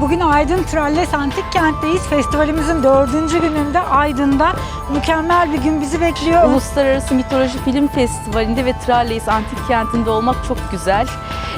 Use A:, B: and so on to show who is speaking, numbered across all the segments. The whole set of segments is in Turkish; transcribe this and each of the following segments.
A: bugün Aydın Tralles Antik Kent'teyiz. Festivalimizin dördüncü gününde Aydın'da mükemmel bir gün bizi bekliyor.
B: Uluslararası Mitoloji Film Festivali'nde ve Tralles Antik Kenti'nde olmak çok güzel.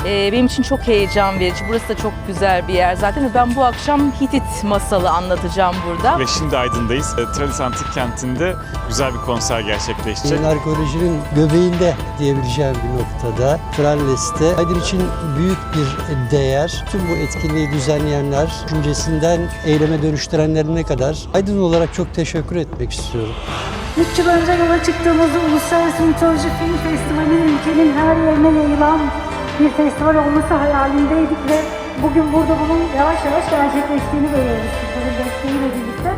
B: Ee, benim için çok heyecan verici. Burası da çok güzel bir yer zaten. ve Ben bu akşam Hitit masalı anlatacağım burada.
C: Ve şimdi Aydın'dayız. E, Tralis Antik Kenti'nde güzel bir konser gerçekleşecek.
D: Arkeolojinin göbeğinde diyebileceğim bir noktada Tralles'te Aydın için büyük bir değer. Tüm bu etkinliği düzenleyenler, düşüncesinden eyleme dönüştürenlerine kadar Aydın olarak çok teşekkür etmek istiyorum.
A: 3 yıl önce yola çıktığımızda Uluslararası Mitoloji Film Festivali'nin ülkenin her yerine yayılan bir festival olması hayalindeydik ve bugün burada bunun yavaş yavaş gerçekleştiğini görüyoruz sizlerin desteğiyle birlikte.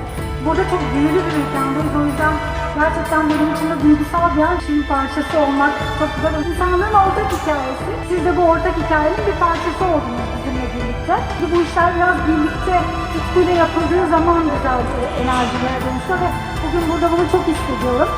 A: Burada çok büyülü bir mekandayız o yüzden gerçekten benim için de duygusal bir an şimdi parçası olmak çok güzel. İnsanların ortak hikayesi. Siz de bu ortak hikayenin bir parçası oldunuz bizimle birlikte. Bu işler biraz birlikte tutkuyla yapıldığı zaman güzel bir enerjilere dönüşüyor ve bugün burada bunu çok hissediyorum.